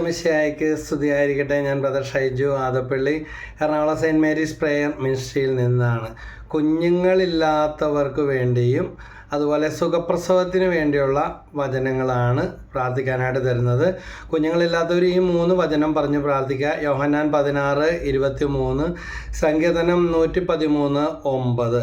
മിശിയായിക്ക് സ്തുതിയായിരിക്കട്ടെ. ഞാൻ brother Shaiju Adappally Ernakulam Saint Mary's prayer മിനിസ്ട്രിയിൽ നിന്നാണ്. കുഞ്ഞുങ്ങളില്ലാത്തവർക്ക് വേണ്ടിയും അതുപോലെ സുഖപ്രസവത്തിന് വേണ്ടിയുള്ള വചനങ്ങളാണ് പ്രാർത്ഥിക്കാനായിട്ട് തരുന്നത്. കുഞ്ഞുങ്ങളില്ലാത്തവർ ഈ മൂന്ന് വചനം പറഞ്ഞ് പ്രാർത്ഥിക്കുക. യോഹന്നാൻ പതിനാറ് ഇരുപത്തി മൂന്ന് സങ്കീർത്തനം നൂറ്റി പതിമൂന്ന് ഒമ്പത്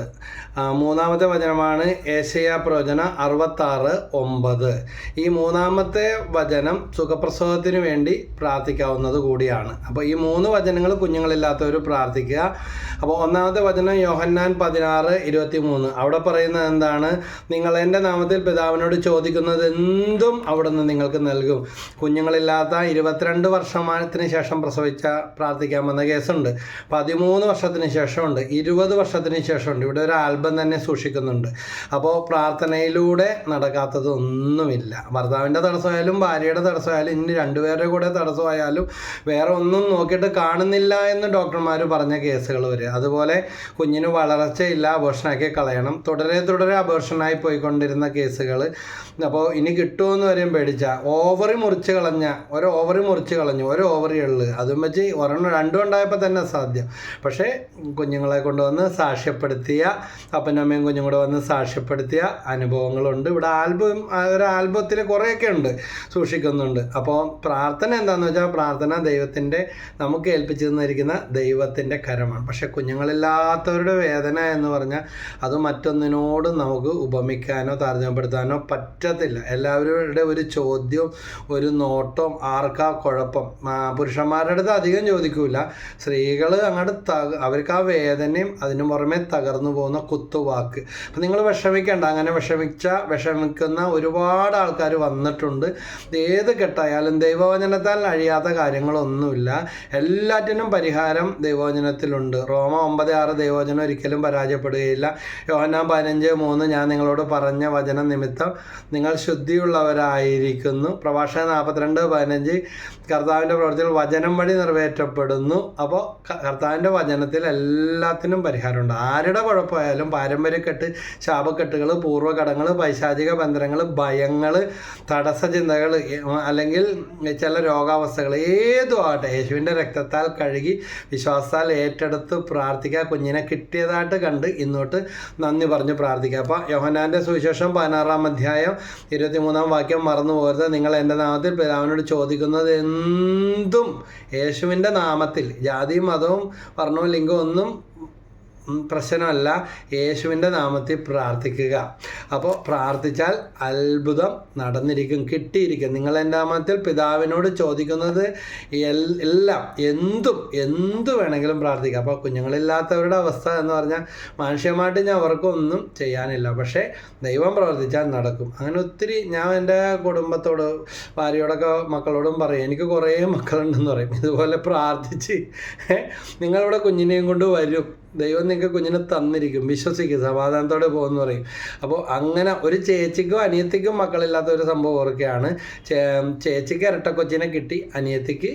മൂന്നാമത്തെ വചനമാണ് ഏഷ്യ പ്രവചന അറുപത്താറ് ഒമ്പത്. ഈ മൂന്നാമത്തെ വചനം സുഖപ്രസവത്തിന് വേണ്ടി പ്രാർത്ഥിക്കാവുന്നത് കൂടിയാണ്. അപ്പോൾ ഈ മൂന്ന് വചനങ്ങൾ കുഞ്ഞുങ്ങളില്ലാത്തവർ പ്രാർത്ഥിക്കുക. അപ്പോൾ ഒന്നാമത്തെ വചനം യോഹന്നാൻ പതിനാറ് ഇരുപത്തി മൂന്ന് അവിടെ പറയുന്നത് എന്താണ്? നിങ്ങൾ എന്റെ നാമത്തിൽ പിതാവിനോട് ചോദിക്കുന്നത് എന്തും അവിടെ നിന്ന് നിങ്ങൾക്ക് നൽകും. കുഞ്ഞുങ്ങളില്ലാത്ത ഇരുപത്തിരണ്ട് വർഷമാനത്തിന് ശേഷം പ്രസവിച്ച പ്രാർത്ഥിക്കാൻ വന്ന കേസുണ്ട്. പതിമൂന്ന് വർഷത്തിന് ശേഷമുണ്ട്. ഇരുപത് വർഷത്തിന് ശേഷമുണ്ട്. ഇവിടെ ഒരു ആൽബം തന്നെ സൂക്ഷിക്കുന്നുണ്ട്. അപ്പോൾ പ്രാർത്ഥനയിലൂടെ നടക്കാത്തത് ഒന്നുമില്ല ഭർത്താവിന്റെ തടസ്സമായാലും ഭാര്യയുടെ തടസ്സമായാലും ഇനി രണ്ടുപേരുടെ കൂടെ തടസ്സമായാലും വേറെ ഒന്നും നോക്കിയിട്ട് കാണുന്നില്ല എന്ന് ഡോക്ടർമാർ പറഞ്ഞ കേസുകൾ വരെ. അതുപോലെ കുഞ്ഞിന് വളർച്ചയില്ല അപേക്ഷനാക്കി കളയണം. തുടരെ തുടരെ അബോർഷനായി പോയിക്കൊണ്ടിരുന്ന കേസുകൾ അപ്പോൾ ഇനി കിട്ടുമെന്ന് വരെയും പേടിച്ച. ഓവറി മുറിച്ച് കളഞ്ഞ ഒരു ഓവറി മുറിച്ച് കളഞ്ഞു ഒരു ഓവറി ഉള്ളു. അതും വെച്ച് ഒരെണ്ണം രണ്ടും ഉണ്ടായപ്പോൾ തന്നെ സാധ്യം പക്ഷേ കുഞ്ഞുങ്ങളെ കൊണ്ടുവന്ന് സാക്ഷ്യപ്പെടുത്തിയ അപ്പനും അമ്മയും കുഞ്ഞും കൂടെ വന്ന് സാക്ഷ്യപ്പെടുത്തിയ അനുഭവങ്ങളുണ്ട്. ഇവിടെ ആൽബം ഒരു ആൽബത്തിൽ കുറേയൊക്കെ ഉണ്ട് സൂക്ഷിക്കുന്നുണ്ട്. അപ്പോൾ പ്രാർത്ഥന എന്താണെന്ന് വെച്ചാൽ പ്രാർത്ഥന ദൈവത്തിന്റെ നമുക്ക് ഏൽപ്പിച്ചു തന്നിരിക്കുന്ന ദൈവത്തിന്റെ കരമാണ്. പക്ഷേ കുഞ്ഞുങ്ങളില്ലാത്തവരുടെ വേദന എന്ന് പറഞ്ഞാൽ അത് മറ്റൊന്നിനോട് നമുക്ക് ഉപമിക്കാനോ താരതമ്യപ്പെടുത്താനോ പറ്റത്തില്ല. എല്ലാവരുടെ ഒരു ചോദ്യവും ഒരു നോട്ടം ആർക്കാ കുഴപ്പം? പുരുഷന്മാരുടെ അടുത്ത് അധികം ചോദിക്കൂല. സ്ത്രീകൾ അങ്ങോട്ട് തക അവർക്ക് ആ വേദനയും അതിനു പുറമെ തകർന്നു പോകുന്ന കുത്തുവാക്ക്. അപ്പം നിങ്ങൾ വിഷമിക്കേണ്ട. അങ്ങനെ വിഷമിച്ച വിഷമിക്കുന്ന ഒരുപാട് ആൾക്കാർ വന്നിട്ടുണ്ട്. ഏത് കെട്ടായാലും ദൈവവചനത്താൽ അഴിയാത്ത കാര്യങ്ങളൊന്നുമില്ല. എല്ലാറ്റിനും പരിഹാരം ദൈവവചനത്തിലുണ്ട്. റോമ ഒമ്പത് ആറ് ദൈവവചനം ഒരിക്കലും പരാജയപ്പെടുകയില്ല. യോഹന പതിനഞ്ച് മൂന്ന് ഞാൻ നിങ്ങളോട് പറഞ്ഞ വചന നിമിത്തം നിങ്ങൾ ശുദ്ധിയുള്ളവരായിരിക്കുന്നു പ്രഭാഷണ നാൽപ്പത്തിരണ്ട് പതിനഞ്ച്. കർത്താവിന്റെ പ്രവർത്തികൾ വചനം വഴി നിറവേറ്റപ്പെടുന്നു. അപ്പോൾ കർത്താവിന്റെ വചനത്തിൽ എല്ലാത്തിനും പരിഹാരമുണ്ട്. ആരുടെ കുഴപ്പമായാലും പാരമ്പര്യക്കെട്ട് ശാപക്കെട്ടുകൾ പൂർവകടങ്ങൾ പൈശാചിക ബന്ധനങ്ങൾ ഭയങ്ങൾ തടസ്സ ചിന്തകൾ അല്ലെങ്കിൽ ചില രോഗാവസ്ഥകൾ ഏതും ആകട്ടെ യേശുവിന്റെ രക്തത്താൽ കഴുകി വിശ്വാസത്താൽ ഏറ്റെടുത്ത് പ്രാർത്ഥിക്കുക കുഞ്ഞിനെ കിട്ടിയതായിട്ട് കണ്ട് ഇന്നോട്ട് നന്ദി പറഞ്ഞ് പ്രാർത്ഥിക്കുക. അപ്പോൾ യോഹനാന്റെ സുവിശേഷം പതിനാറാം അധ്യായം ഇരുപത്തിമൂന്നാം വാക്യം മറന്നു പോകരുത് നിങ്ങൾ എന്റെ നാമത്തിൽ പിതാവിനോട് ചോദിക്കുന്നത് എന്തും യേശുവിന്റെ നാമത്തിൽ. ജാതിയും മതവും വർണവും ലിംഗവും ഒന്നും പ്രശ്നമല്ല. യേശുവിന്റെ നാമത്തിൽ പ്രാർത്ഥിക്കുക. അപ്പോൾ പ്രാർത്ഥിച്ചാൽ അത്ഭുതം നടന്നിരിക്കും കിട്ടിയിരിക്കും. നിങ്ങൾ എന്റെ നാമത്തിൽ പിതാവിനോട് ചോദിക്കുന്നത് എല്ലാം എന്തും എന്തു വേണമെങ്കിലും പ്രാർത്ഥിക്കുക അപ്പോൾ കുഞ്ഞുങ്ങളില്ലാത്തവരുടെ അവസ്ഥ എന്ന് പറഞ്ഞാൽ മാനുഷികമായിട്ട് ഞാൻ അവർക്കൊന്നും ചെയ്യാനില്ല. പക്ഷേ ദൈവം പ്രവർത്തിച്ചാൽ നടക്കും. അങ്ങനെ ഒത്തിരി ഞാൻ എന്റെ കുടുംബത്തോട് ഭാര്യയോടൊക്കെ മക്കളോടും പറയും എനിക്ക് കുറേ മക്കളുണ്ടെന്ന് പറയും. ഇതുപോലെ പ്രാർത്ഥിച്ച് നിങ്ങളിവിടെ കുഞ്ഞിനെയും കൊണ്ട് വരും. ദൈവം നിങ്ങൾക്ക് കുഞ്ഞിനെ തന്നിരിക്കും. വിശ്വസിക്കും സമാധാനത്തോടെ പോകുമെന്ന് പറയും. അപ്പോൾ അങ്ങനെ ഒരു ചേച്ചിക്കും അനിയത്തിക്കും മക്കളില്ലാത്ത ഒരു സംഭവം ഓർക്കുകയാണ്. ചേച്ചിക്ക് ഇരട്ട കൊച്ചിനെ കിട്ടി അനിയത്തിക്ക്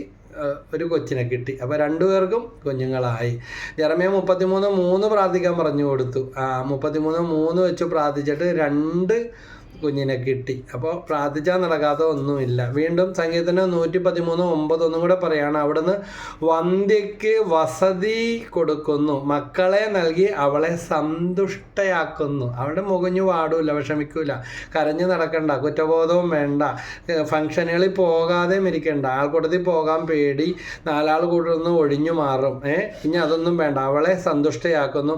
ഒരു കൊച്ചിനെ കിട്ടി. അപ്പോൾ രണ്ടുപേർക്കും കുഞ്ഞുങ്ങളായി. ജെറമിയ മുപ്പത്തിമൂന്ന് മൂന്ന് പ്രാർത്ഥിക്കാൻ പറഞ്ഞു കൊടുത്തു. ആ മുപ്പത്തിമൂന്ന് മൂന്ന് വെച്ച് പ്രാർത്ഥിച്ചിട്ട് രണ്ട് കുഞ്ഞിനെ കിട്ടി. അപ്പോൾ പ്രാർത്ഥിച്ചാൽ നടക്കാതെ ഒന്നുമില്ല. വീണ്ടും സംഗീതത്തിന് നൂറ്റി പതിമൂന്ന് ഒമ്പത് ഒന്നും കൂടെ പറയാണ്. അവിടുന്ന് വന്ധ്യയ്ക്ക് വസതി കൊടുക്കുന്നു. മക്കളെ നൽകി അവളെ സന്തുഷ്ടയാക്കുന്നു. അവിടെ മുകഞ്ഞു പാടൂല വിഷമിക്കൂല. കരഞ്ഞു നടക്കണ്ട കുറ്റബോധവും വേണ്ട. ഫങ്ഷനുകളിൽ പോകാതെ ഇരിക്കണ്ട ആൾക്കൂട്ടത്തിൽ പോകാൻ പേടി. നാലാൾ കൂടുന്ന് ഒഴിഞ്ഞു മാറും. ഏ ഇനി അതൊന്നും വേണ്ട. അവളെ സന്തുഷ്ടയാക്കുന്നു.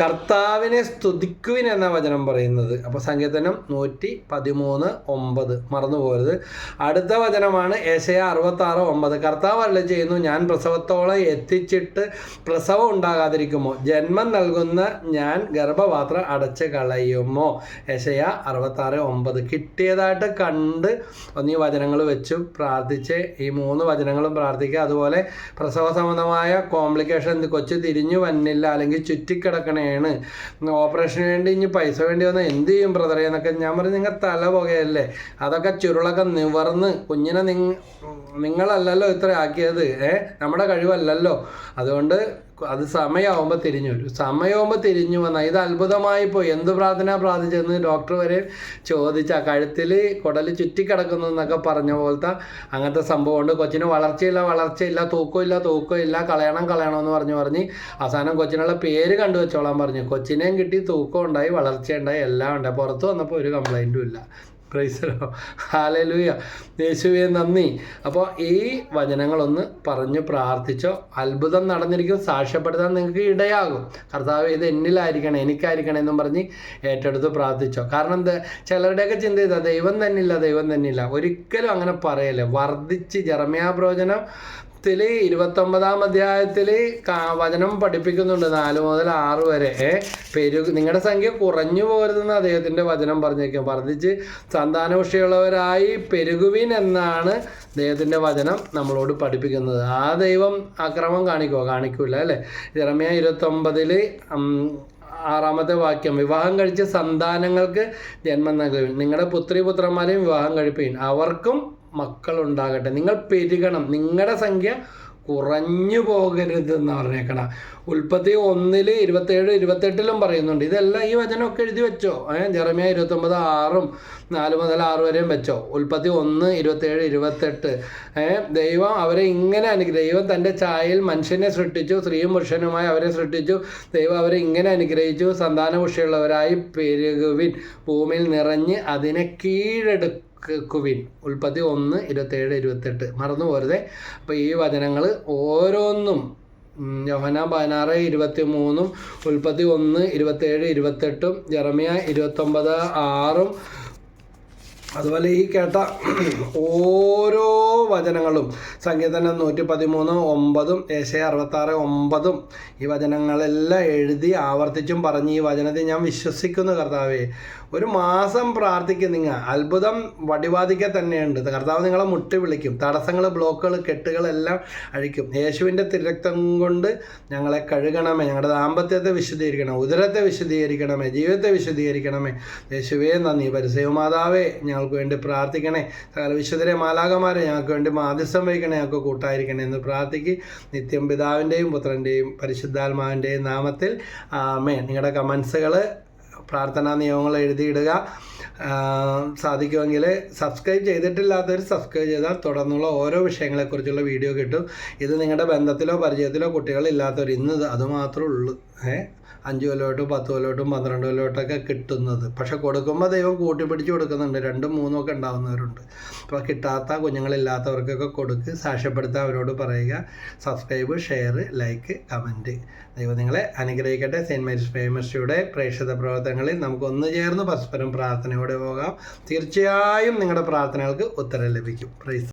കർത്താവിനെ സ്തുതിക്കുവിൻ എന്ന വചനം പറയുന്നത്. അപ്പോൾ സംഗീതനം നൂറ്റി പതിമൂന്ന് ഒമ്പത്. മറന്നു പോകരുത് അടുത്ത വചനമാണ് ഏശയ അറുപത്തി ആറ് ഒമ്പത്. കർത്താവ് അല്ല ചെയ്യുന്നു ഞാൻ പ്രസവത്തോളം എത്തിച്ചിട്ട് പ്രസവം ഉണ്ടാകാതിരിക്കുമോ? ജന്മം നൽകുന്ന ഞാൻ ഗർഭപാത്രം അടച്ച് കളയുമോ? ഏശയ അറുപത്തി ആറ് ഒമ്പത്. കിട്ടിയതായിട്ട് കണ്ട് ഒന്ന് വചനങ്ങൾ വെച്ച് പ്രാർത്ഥിച്ച് ഈ മൂന്ന് വചനങ്ങളും പ്രാർത്ഥിക്കുക. അതുപോലെ പ്രസവ സംബന്ധമായ കോംപ്ലിക്കേഷൻ കൊച്ചു തിരിഞ്ഞു വന്നില്ല അല്ലെങ്കിൽ ചുറ്റിക്കിടക്കണേണ്. ഓപ്പറേഷന് വേണ്ടി ഇനി പൈസ വേണ്ടി വന്നാൽ എന്ത് ചെയ്യും ബ്രദറേ എന്നൊക്കെ ഞാൻ പറഞ്ഞു നിങ്ങൾ തല പുകയല്ലേ? അതൊക്കെ ചുരുളൊക്കെ നിവർന്ന് കുഞ്ഞിനെ നിങ് നിങ്ങളല്ലല്ലോ ഇത്ര ആക്കിയത് ഏ? നമ്മുടെ കഴിവല്ലല്ലോ. അതുകൊണ്ട് അത് സമയമാകുമ്പോൾ തിരിഞ്ഞു വരും. സമയമാകുമ്പോൾ തിരിഞ്ഞു വന്നാൽ ഇത് അത്ഭുതമായി പോയി. എന്ത് പ്രാർത്ഥന പ്രാർത്ഥിച്ചെന്ന് ഡോക്ടർ വരെ ചോദിച്ച. കഴുത്തിൽ കുടൽ ചുറ്റിക്കിടക്കുന്നു എന്നൊക്കെ പറഞ്ഞ പോലത്തെ അങ്ങനത്തെ സംഭവം ഉണ്ട് കൊച്ചിന് വളർച്ചയില്ല വളർച്ചയില്ല തൂക്കമില്ല തൂക്കമില്ല കളയണം കളയണം എന്ന് പറഞ്ഞു പറഞ്ഞ് അവസാനം കൊച്ചിനുള്ള പേര് കണ്ടു വെച്ചോളാൻ പറഞ്ഞു. കൊച്ചിനെയും കിട്ടി തൂക്കം ഉണ്ടായി വളർച്ചയുണ്ടായി എല്ലാം ഉണ്ടായി. പുറത്ത് വന്നപ്പോൾ ഒരു കംപ്ലൈന്റും ഇല്ല. പ്രൈസലോ ഹാലലൂയ യേശുവെ നന്ദി. അപ്പോൾ ഈ വചനങ്ങളൊന്ന് പറഞ്ഞു പ്രാർത്ഥിച്ചോ അത്ഭുതം നടന്നിരിക്കും സാക്ഷ്യപ്പെടുത്താൻ നിങ്ങൾക്ക് ഇടയാകും. കർത്താവ് ഇത് എന്നിലായിരിക്കണം എനിക്കായിരിക്കണം എന്നും പറഞ്ഞ് ഏറ്റെടുത്ത് പ്രാർത്ഥിച്ചോ. കാരണം എന്താ? ചിലരുടെയൊക്കെ ചിന്ത ചെയ്താൽ ദൈവം തന്നില്ല ദൈവം തന്നില്ല. ഒരിക്കലും അങ്ങനെ പറയല്ലേ. വർദ്ധിച്ച് ജർമ്യാപ്രോചനം ത്തിൽ ഇരുപത്തൊമ്പതാം അധ്യായത്തിൽ വചനം പഠിപ്പിക്കുന്നുണ്ട് നാല് മുതൽ ആറ് വരെ. പെരു നിങ്ങളുടെ സംഖ്യ കുറഞ്ഞു പോരുതെന്ന് അദ്ദേഹത്തിന്റെ വചനം പറഞ്ഞേക്കും. വർദ്ധിച്ച് സന്താനപുഷ്ടിയുള്ളവരായി പെരുകുവിൻ എന്നാണ് ദൈവത്തിന്റെ വചനം നമ്മളോട് പഠിപ്പിക്കുന്നത്. ആ ദൈവം അക്രമം കാണിക്കുമോ കാണിക്കൂല അല്ലേ? ഇറമിയ ഇരുപത്തൊമ്പതിൽ ആറാമത്തെ വാക്യം വിവാഹം കഴിച്ച സന്താനങ്ങൾക്ക് ജന്മം നൽകുവിൻ. നിങ്ങളുടെ പുത്രി പുത്രന്മാരെയും വിവാഹം കഴിപ്പിൻ. അവർക്കും മക്കളുണ്ടാകട്ടെ. നിങ്ങൾ പെരുകണം. നിങ്ങളുടെ സംഖ്യ കുറഞ്ഞു പോകരുത് എന്ന് പറഞ്ഞേക്കണം. ഉൽപ്പത്തി ഒന്നിൽ ഇരുപത്തേഴ് ഇരുപത്തെട്ടിലും പറയുന്നുണ്ട്. ഇതെല്ലാം ഈ വചനമൊക്കെ എഴുതി വെച്ചോ? ഏഹ് ജെറമിയ ഇരുപത്തൊമ്പത് ആറും നാല് മുതൽ ആറ് വരെയും വെച്ചോ? ഉൽപ്പത്തി ഒന്ന് ഇരുപത്തേഴ് ഇരുപത്തെട്ട്. ഏഹ് ദൈവം അവരെ ഇങ്ങനെ അനുഗ്രഹം ദൈവം തന്റെ ചായയിൽ മനുഷ്യനെ സൃഷ്ടിച്ചു സ്ത്രീയും പുരുഷനുമായി അവരെ സൃഷ്ടിച്ചു. ദൈവം അവരെ ഇങ്ങനെ അനുഗ്രഹിച്ചു സന്താനപുഷ്ടിയുള്ളവരായി പെരുകുവിൻ. ഭൂമിയിൽ നിറഞ്ഞ് അതിനെ കീഴെടുക്കും. കുവിൻ. ഉൽപ്പത്തി ഒന്ന് ഇരുപത്തേഴ് ഇരുപത്തെട്ട്. മറന്നു പോരുതേ. അപ്പോൾ ഈ വചനങ്ങൾ ഓരോന്നും യോഹന പതിനാറ് ഇരുപത്തി മൂന്നും ഉൽപ്പത്തി ഒന്ന് ഇരുപത്തേഴ് ഇരുപത്തെട്ടും ജെറമിയ ഇരുപത്തൊമ്പത് ആറും. അതുപോലെ ഈ കേട്ട ഓരോ വചനങ്ങളും സംഗീതനം നൂറ്റി പതിമൂന്ന് ഒമ്പതും ഏഷ്യ അറുപത്താറ് ഒമ്പതും ഈ വചനങ്ങളെല്ലാം എഴുതി ആവർത്തിച്ചും പറഞ്ഞ് ഈ വചനത്തെ ഞാൻ വിശ്വസിക്കുന്നു കർത്താവേ. ഒരു മാസം പ്രാർത്ഥിക്കും നിങ്ങൾ അത്ഭുതം വടിവാദിക്കെ തന്നെയുണ്ട്. കർത്താവ് നിങ്ങളെ മുട്ടി വിളിക്കും. തടസ്സങ്ങൾ ബ്ലോക്കുകൾ കെട്ടുകളെല്ലാം അഴിക്കും. യേശുവിന്റെ തിരക്തം കൊണ്ട് ഞങ്ങളെ കഴുകണമേ. ഞങ്ങളുടെ ദാമ്പത്യത്തെ വിശദീകരിക്കണം ഉദരത്തെ വിശദീകരിക്കണമേ ജീവിതത്തെ വിശദീകരിക്കണമേ യേശുവേ നന്ദി. പരിസയമാതാവേ ഞങ്ങൾക്ക് വേണ്ടി പ്രാർത്ഥിക്കണേ. സകല വിശുദ്ധരെ മാലാകമാരെ ഞങ്ങൾക്ക് വേണ്ടി മാധ്യസ്ഥം വഹിക്കണേ. ഞങ്ങൾക്ക് കൂട്ടായിരിക്കണേ എന്ന് പ്രാർത്ഥിക്കും. നിത്യം പിതാവിന്റെയും പുത്രന്റെയും പരിശുദ്ധാത്മാവിന്റെയും നാമത്തിൽ. ആമേ നിങ്ങളുടെ കമൻസുകൾ പ്രാർത്ഥനാ നിയമങ്ങൾ എഴുതിയിടുക. സാധിക്കുമെങ്കിൽ സബ്സ്ക്രൈബ് ചെയ്തിട്ടില്ലാത്തവർ സബ്സ്ക്രൈബ് ചെയ്താൽ തുടർന്നുള്ള ഓരോ വിഷയങ്ങളെക്കുറിച്ചുള്ള വീഡിയോ കിട്ടും. ഇത് നിങ്ങളുടെ ബന്ധത്തിലോ പരിചയത്തിലോ കുട്ടികളില്ലാത്തവർ ഇന്ന് അതുമാത്രമേ ഉള്ളൂ. ഏഹ് അഞ്ച് കൊല്ലോട്ടും പത്ത് കൊല്ലോട്ടും പന്ത്രണ്ട് കൊല്ലോട്ടൊക്കെ കിട്ടുന്നത്. പക്ഷെ കൊടുക്കുമ്പോൾ ദൈവം കൂട്ടിപ്പിടിച്ച് കൊടുക്കുന്നുണ്ട്. രണ്ടും മൂന്നും ഒക്കെ ഉണ്ടാവുന്നവരുണ്ട്. അപ്പോൾ കിട്ടാത്ത കുഞ്ഞുങ്ങളില്ലാത്തവർക്കൊക്കെ കൊടുക്ക് സാക്ഷ്യപ്പെടുത്താൻ അവരോട് പറയുക. സബ്സ്ക്രൈബ് ഷെയർ ലൈക്ക് കമന്റ് ദൈവം നിങ്ങളെ അനുഗ്രഹിക്കട്ടെ. സെയിന്റ് മേരീസ് ഫേമസിയുടെ പ്രേക്ഷിത പ്രവർത്തനങ്ങളിൽ നമുക്ക് ഒന്ന് ചേർന്ന് പരസ്പരം പ്രാർത്ഥനയോടെ പോകാം. തീർച്ചയായും നിങ്ങളുടെ പ്രാർത്ഥനകൾക്ക് ഉത്തരം ലഭിക്കും. പ്രൈസ്